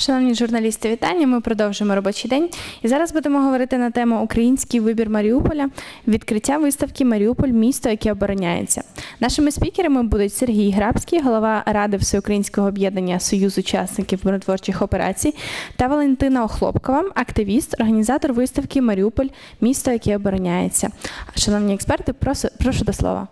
Шановні журналісти, вітання. Ми продовжуємо робочий день. І зараз будемо говорити на тему Український вибір Маріуполя, відкриття виставки Маріуполь місто, яке обороняється. Нашими спікерами будуть Сергій Грабський, голова Ради Всеукраїнського об'єднання Союз учасників миротворчих операцій, та Валентина Охлопкова, активіст, організатор виставки Маріуполь місто, яке обороняється. Шановні експерти, прошу, прошу до слова.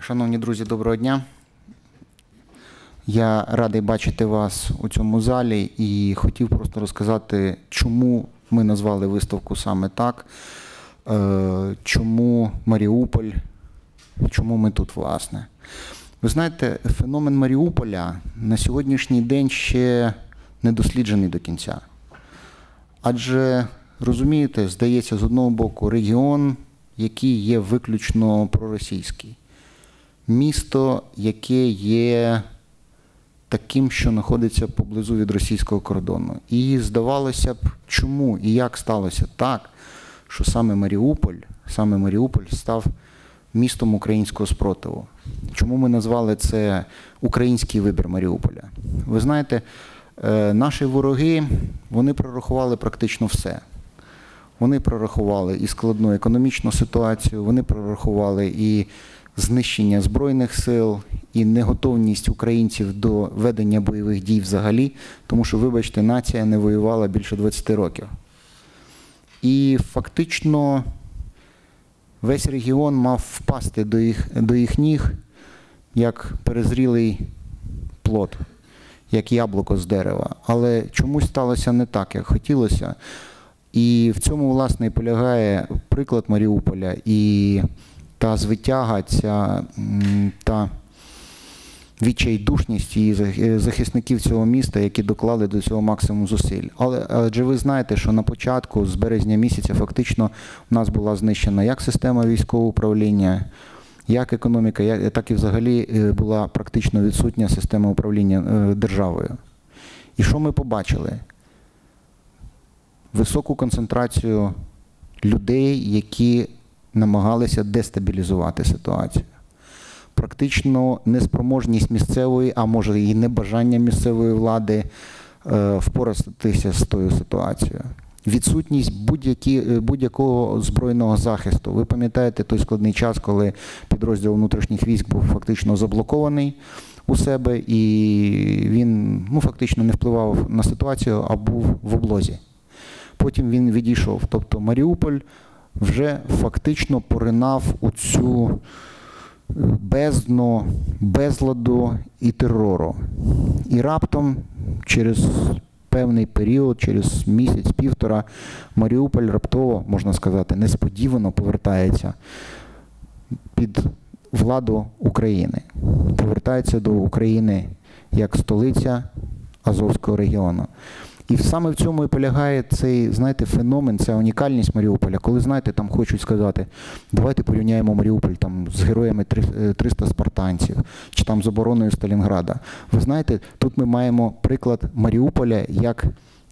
Шановні друзі, доброго дня. Я радий бачити вас у цьому залі і хотів просто розказати, чому ми назвали виставку саме так, е, чому Маріуполь, чому ми тут, власне. Ви знаєте, феномен Маріуполя на сьогоднішній день ще не досліджений до кінця. Адже розумієте, здається, з одного боку, регіон, який є виключно проросійський, місто, яке є таким, що знаходиться поблизу від російського кордону. І здавалося б, чому і як сталося так, що саме Маріуполь, саме Маріуполь став містом українського спротиву. Чому ми назвали це український вибір Маріуполя? Ви знаєте, е, наші вороги вони прорахували практично все. Вони прорахували і складну економічну ситуацію, вони прорахували і знищення збройних сил, і неготовність українців до ведення бойових дій взагалі, тому що, вибачте, нація не воювала більше 20 років. І фактично весь регіон мав впасти до їх, до їх ніг як перезрілий плод, як яблуко з дерева. Але чомусь сталося не так, як хотілося. І в цьому, власне, полягає приклад Маріуполя і та звитяга, ця та відчайдушність і зах- захисників цього міста, які доклали до цього максимум зусиль. Але адже ви знаєте, що на початку, з березня місяця, фактично в нас була знищена як система військового управління, як економіка, так і взагалі е, була практично відсутня система управління е, державою. І що ми побачили? Високу концентрацію людей, які намагалися дестабілізувати ситуацію. Практично неспроможність місцевої, а може і небажання місцевої влади е, впоратися з тою ситуацією. Відсутність е, будь-якого збройного захисту. Ви пам'ятаєте той складний час, коли підрозділ внутрішніх військ був фактично заблокований у себе, і він ну, фактично не впливав на ситуацію, а був в облозі. Потім він відійшов. Тобто Маріуполь вже фактично поринав у цю е, бездну, безладу і терору. І раптом через певний період, через місяць-півтора, Маріуполь раптово, можна сказати, несподівано повертається під владу України. Повертається до України як столиця Азовського регіону. І саме в цьому і полягає цей, знаєте, феномен, ця унікальність Маріуполя, коли, знаєте, там хочуть сказати, давайте порівняємо Маріуполь там, з героями е, 300 спартанців чи там з обороною Сталінграда. Ви знаєте, тут ми маємо приклад Маріуполя як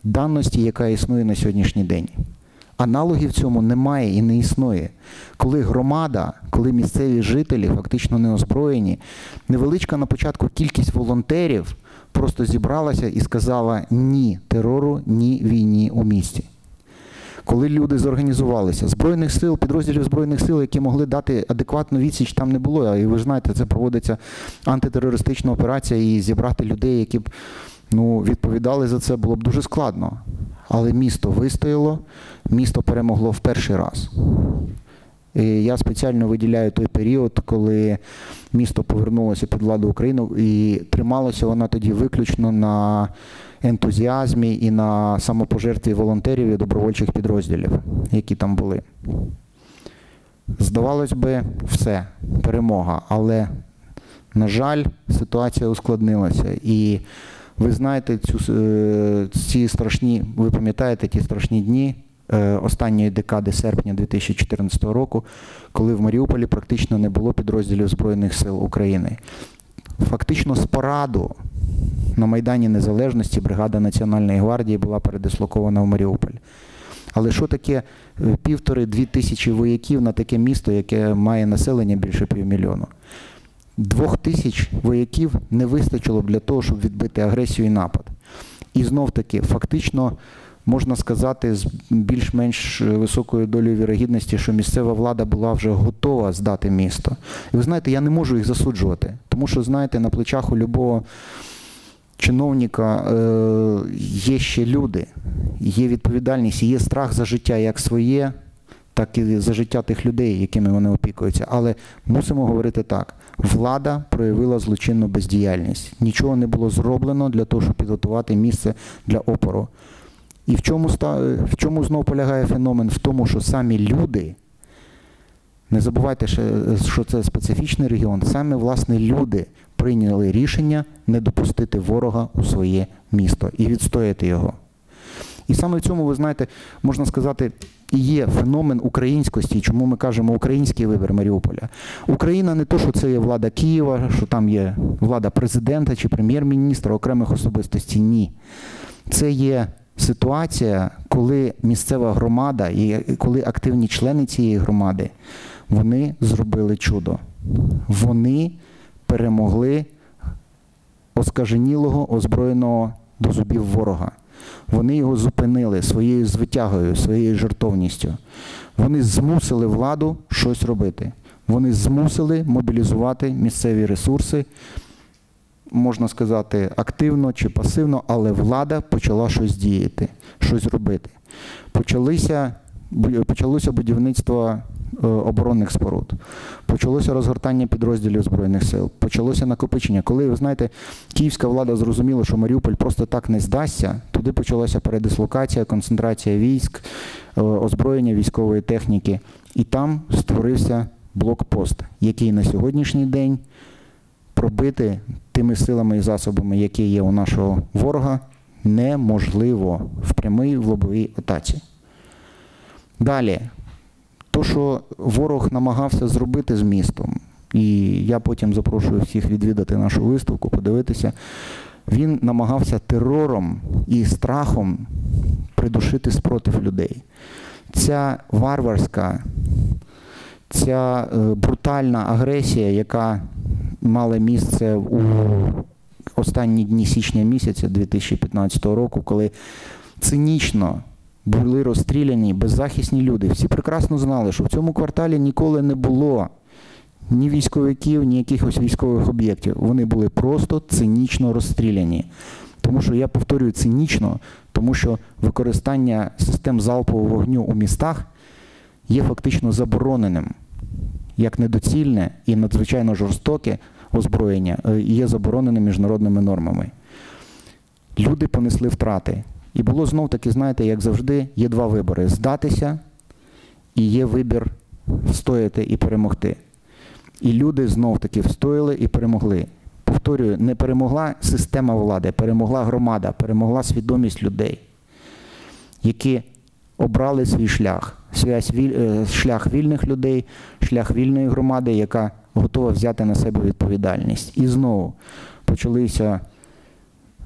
даності, яка існує на сьогоднішній день. Аналогів цьому немає і не існує. Коли громада, коли місцеві жителі фактично не озброєні, невеличка на початку кількість волонтерів просто зібралася і сказала ні терору, ні війні у місті. Коли люди зорганізувалися, збройних сил, підрозділів збройних сил, які могли дати адекватну відсіч, там не було. І ви ж знаєте, це проводиться антитерористична операція, і зібрати людей, які б ну, відповідали за це, було б дуже складно. Але місто вистояло, місто перемогло в перший раз. І я спеціально виділяю той період, коли місто повернулося під владу України, і трималося воно тоді виключно на ентузіазмі і на самопожертві волонтерів і добровольчих підрозділів, які там були. Здавалось би, все, перемога. Але, на жаль, ситуація ускладнилася. І ви знаєте цю, е, ці страшні, ви пам'ятаєте ті страшні дні останньої декади серпня 2014 року, коли в Маріуполі практично не було підрозділів Збройних сил України. Фактично з параду на Майдані Незалежності бригада Національної гвардії була передислокована в Маріуполь. Але що таке е, півтори-дві тисячі вояків на таке місто, яке має населення більше півмільйону? Двох тисяч вояків не вистачило б для того, щоб відбити агресію і напад. І знов таки, фактично, можна сказати, з більш-менш високою долею вірогідності, що місцева влада була вже готова здати місто. І ви знаєте, я не можу їх засуджувати, тому що, знаєте, на плечах у любого чиновника е, є ще люди, є відповідальність, є страх за життя як своє, так і за життя тих людей, якими вони опікуються. Але мусимо говорити так: влада проявила злочинну бездіяльність. Нічого не було зроблено для того, щоб підготувати місце для опору. І в чому, ста- в чому знов полягає феномен? В тому, що самі люди, не забувайте, ще, що це специфічний регіон, саме власне люди прийняли рішення не допустити ворога у своє місто і відстояти його. І саме в цьому, ви знаєте, можна сказати, і є феномен українськості, чому ми кажемо український вибір Маріуполя. Україна не то, що це є влада Києва, що там є влада президента чи прем'єр-міністра, окремих особистостей. Ні. Це є ситуація, коли місцева громада і коли активні члени цієї громади вони зробили чудо. Вони перемогли оскаженілого, озброєного до зубів ворога. Вони його зупинили своєю звитягою, своєю жертовністю. Вони змусили владу щось робити. Вони змусили мобілізувати місцеві ресурси, можна сказати, активно чи пасивно, але влада почала щось діяти, щось робити. Почалися, почалося будівництво е, оборонних споруд, почалося розгортання підрозділів Збройних сил, почалося накопичення. Коли, ви знаєте, київська влада зрозуміла, що Маріуполь просто так не здасться, туди почалася передислокація, концентрація військ, е, озброєння військової техніки. І там створився блокпост, який на сьогоднішній день пробити тими силами і засобами, які є у нашого ворога, неможливо в прямій в лобовій атаці. Далі, то, що ворог намагався зробити з містом, і я потім запрошую всіх відвідати нашу виставку, подивитися, він намагався терором і страхом придушити спротив людей. Ця варварська, ця е, брутальна агресія, яка мала місце у останні дні січня місяця 2015 року, коли цинічно були розстріляні беззахисні люди. Всі прекрасно знали, що в цьому кварталі ніколи не було ні військовиків, ні якихось військових об'єктів. Вони були просто цинічно розстріляні. Тому що я повторюю цинічно, тому що використання систем залпового вогню у містах є фактично забороненим як недоцільне і надзвичайно жорстоке озброєння е, є забороненим міжнародними нормами. Люди понесли втрати. І було знов таки, знаєте, як завжди, є два вибори: здатися і є вибір встояти і перемогти. І люди знов таки встояли і перемогли. Повторюю, не перемогла система влади, перемогла громада, перемогла свідомість людей, які обрали свій шлях, е, шлях вільних людей, шлях вільної громади, яка готова взяти на себе відповідальність. І знову почалися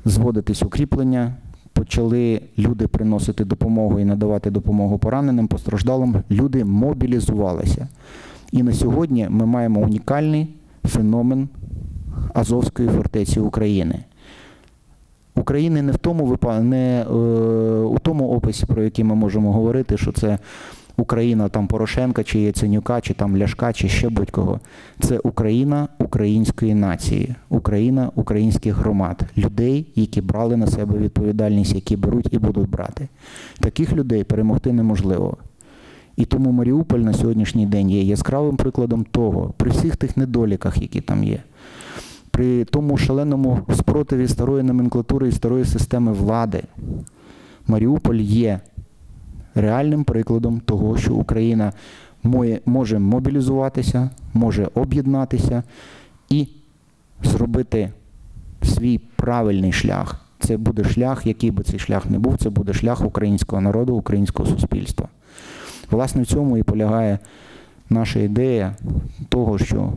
зводитись укріплення, почали люди приносити допомогу і надавати допомогу пораненим, постраждалим. Люди мобілізувалися. І на сьогодні ми маємо унікальний феномен Азовської фортеці України. України не в тому випа... не е, у тому описі, про який ми можемо говорити, що це Україна там Порошенка, чи Яценюка, чи там Ляшка, чи ще будь-кого. Це Україна української нації, Україна українських громад, людей, які брали на себе відповідальність, які беруть і будуть брати. Таких людей перемогти неможливо. І тому Маріуполь на сьогоднішній день є яскравим прикладом того, при всіх тих недоліках, які там є, при тому шаленому спротиві старої номенклатури і старої системи влади, Маріуполь є реальним прикладом того, що Україна може мобілізуватися, може об'єднатися і зробити свій правильний шлях. Це буде шлях, який би цей шлях не був, це буде шлях українського народу, українського суспільства. Власне, в цьому і полягає наша ідея того, що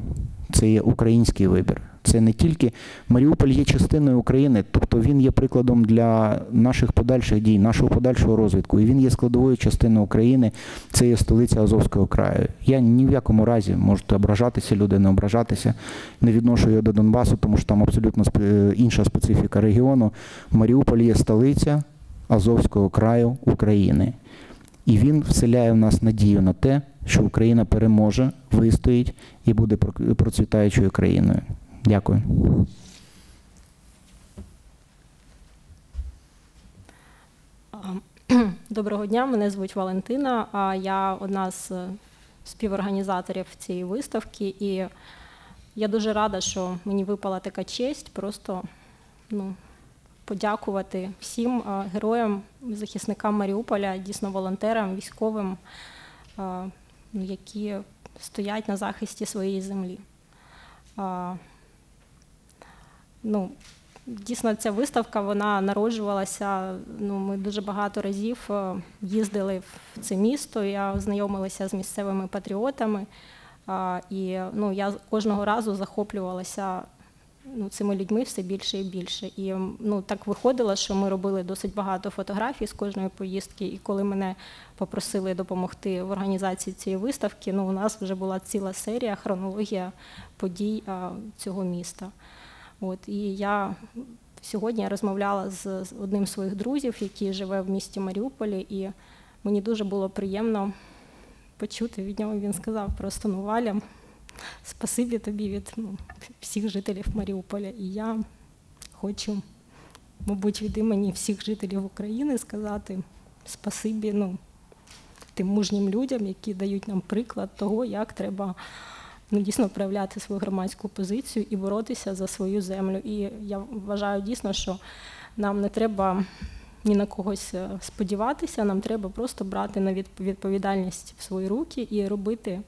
це є український вибір. Це не тільки Маріуполь є частиною України, тобто він є прикладом для наших подальших дій, нашого подальшого розвитку. І він є складовою частиною України. Це є столиця Азовського краю. Я ні в якому разі можете ображатися, люди не ображатися. Не відношу його до Донбасу, тому що там абсолютно інша специфіка регіону. Маріуполь є столиця Азовського краю України. І він вселяє в нас надію на те, що Україна переможе, вистоїть і буде процвітаючою країною. Дякую. Доброго дня, мене звуть Валентина. а Я одна з е, співорганізаторів цієї виставки, і я дуже рада, що мені випала така честь просто ну, подякувати всім е, героям, захисникам Маріуполя, дійсно волонтерам, військовим, е, ну, які стоять на захисті своєї землі. Ну, Дійсно, ця виставка вона народжувалася. Ну, ми дуже багато разів е, їздили в це місто. Я знайомилася з місцевими патріотами, і ну, я кожного разу захоплювалася ну, цими людьми все більше і більше. І ну, так виходило, що ми робили досить багато фотографій з кожної поїздки. І коли мене попросили допомогти в організації цієї виставки, ну, у нас вже була ціла серія, хронологія подій а, цього міста. От, і я сьогодні розмовляла з, одним з своїх друзів, який живе в місті Маріуполі, і мені дуже було приємно почути від нього. Він сказав просто ну Валя, спасибі тобі від ну, всіх жителів Маріуполя. І я хочу, мабуть, від імені всіх жителів України сказати спасибі ну, тим мужнім людям, які дають нам приклад того, як треба ну, дійсно проявляти свою громадську позицію і боротися за свою землю. І я вважаю дійсно, що нам не треба ні на когось е, сподіватися, нам треба просто брати на від- відповідальність в свої руки і робити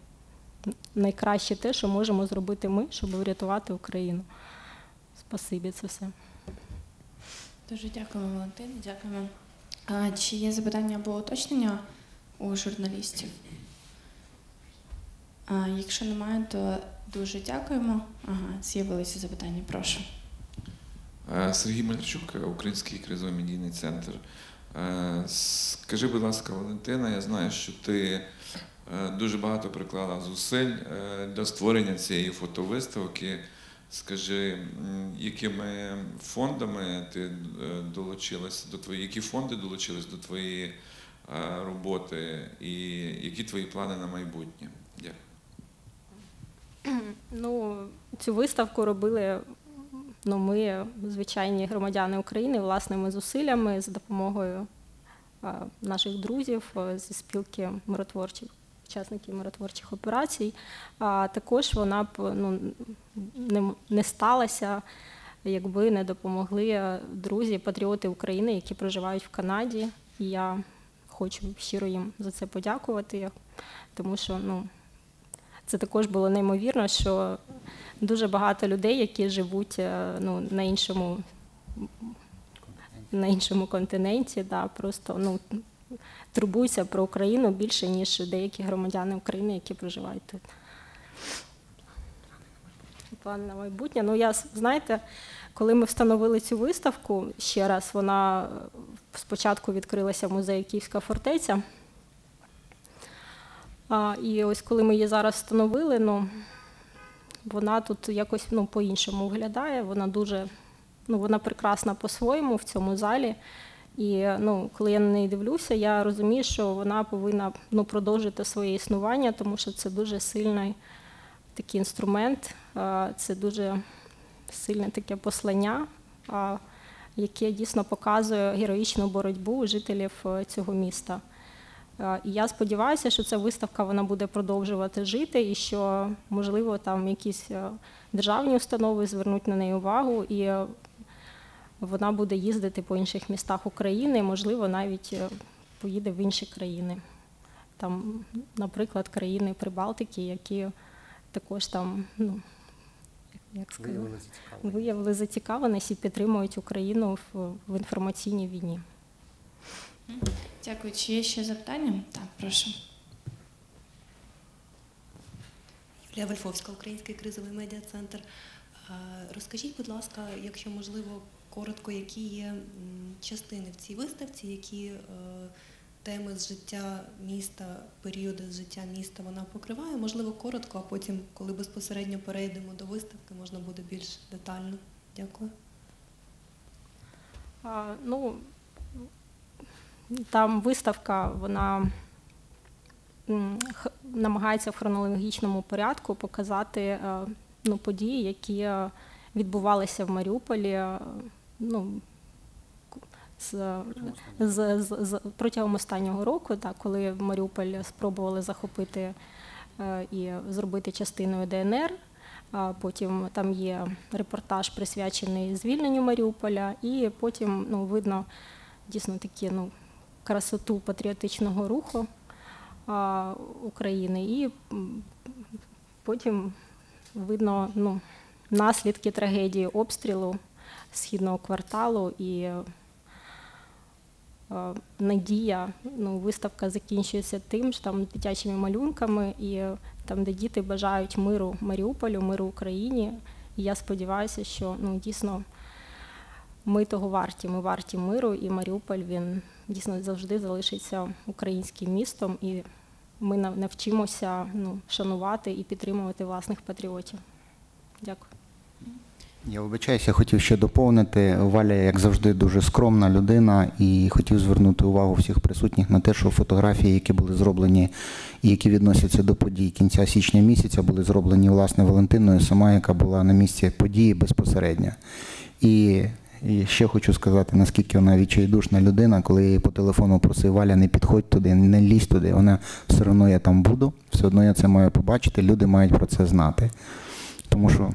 найкраще те, що можемо зробити ми, щоб врятувати Україну. Спасибі, це все. Дуже дякуємо, Валентині. Дякуємо. А, чи є запитання або уточнення у журналістів? Якщо немає, то дуже дякуємо. Ага, з'явилися запитання. Прошу. Е, Сергій Мальчук, Український кризовий медійний центр. Е, Скажи, будь ласка, Валентина, я знаю, що ти е, дуже багато приклала зусиль для створення цієї фотовиставки. Скажи, якими фондами ти долучилась до твоєї, які фонди долучились до твоєї роботи, і які твої плани на майбутнє? Ну, цю виставку робили ну, ми, звичайні громадяни України, власними зусиллями з допомогою наших друзів зі спілки миротворчих учасників миротворчих операцій. А також вона б ну, не, не сталася, якби не допомогли е, друзі, патріоти України, які проживають в Канаді. І я хочу щиро їм за це подякувати, тому що ну, це також було неймовірно, що дуже багато людей, які живуть е, ну, на іншому на іншому континенті, да, просто ну, турбуються про Україну більше, ніж деякі громадяни України, які проживають тут. План на майбутнє. Ну, я знаєте, коли ми встановили цю виставку ще раз, вона спочатку відкрилася в музеї Київська фортеця. І ось коли ми її зараз встановили, ну, вона тут якось ну, по-іншому виглядає. Вона дуже ну, вона прекрасна по-своєму в цьому залі. І ну, коли я на неї дивлюся, я розумію, що вона повинна ну, продовжити своє існування, тому що це дуже сильний такий інструмент, це дуже сильне таке послання, яке дійсно показує героїчну боротьбу жителів е, цього міста. Е, І я сподіваюся, що ця виставка вона буде продовжувати жити, і що, можливо, там якісь е, державні установи звернуть на неї увагу, і е, вона буде їздити по інших містах України, можливо, навіть поїде в інші країни. Там, наприклад, країни Прибалтики, які також там, ну, як сказати, виявили зацікавленість і підтримують Україну в, в інформаційній війні. Дякую. Чи є ще запитання? Так, прошу. Лія Вольфовська, Український кризовий медіа-центр. Е, Розкажіть, будь ласка, якщо можливо, коротко, які є частини в цій виставці, які е, теми з життя міста, періоди з життя міста вона покриває. Можливо, коротко, а потім, коли безпосередньо перейдемо до виставки, можна буде більш детально. Дякую. А, ну, там виставка, вона намагається в хронологічному порядку показати е, ну, події, які е, відбувалися в Маріуполі е, ну, з, з, з, з, протягом останнього року, так, коли Маріуполь спробували захопити і зробити частиною ДНР. Потім там є репортаж присвячений звільненню Маріуполя, і потім ну, видно дійсно такі ну, красоту патріотичного руху України. І потім видно ну, наслідки трагедії обстрілу східного кварталу і надія. Ну, виставка закінчується тим ж там дитячими малюнками, і там, де діти бажають миру Маріуполю, миру Україні. І я сподіваюся, що ну, дійсно ми того варті. Ми варті миру, і Маріуполь він дійсно завжди залишиться українським містом, і ми навчимося ну, шанувати і підтримувати власних патріотів. Дякую. Я вибачаюся, хотів ще доповнити. Валя, як завжди, дуже скромна людина, і хотів звернути увагу всіх присутніх на те, що фотографії, які були зроблені і які відносяться до подій кінця січня місяця, були зроблені власне Валентиною, сама яка була на місці події безпосередньо. І, і ще хочу сказати, наскільки вона відчайдушна людина, коли я її по телефону просив Валя, не підходь туди, не лізь туди. Вона все одно я там буду, все одно я це маю побачити, люди мають про це знати. Тому що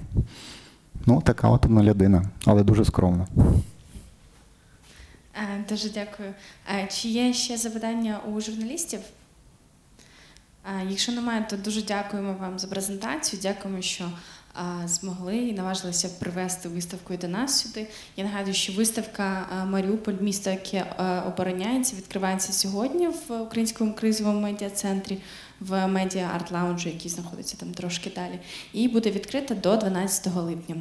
Ну, така от вона людина, але дуже скромна. Е, Дуже дякую. Е, Чи є ще запитання у журналістів? Е, Якщо немає, то дуже дякуємо вам за презентацію. Дякуємо, що змогли і наважилися привезти виставку і до нас сюди. Я нагадую, що виставка Маріуполь, місто, яке обороняється, відкривається сьогодні в українському кризовому медіа-центрі в медіа арт лаунджу, який знаходиться там трошки далі, і буде відкрита до 12 липня.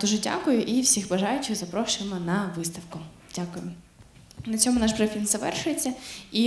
Дуже дякую і всіх бажаючих запрошуємо на виставку. Дякую. На цьому наш брифінг завершується. І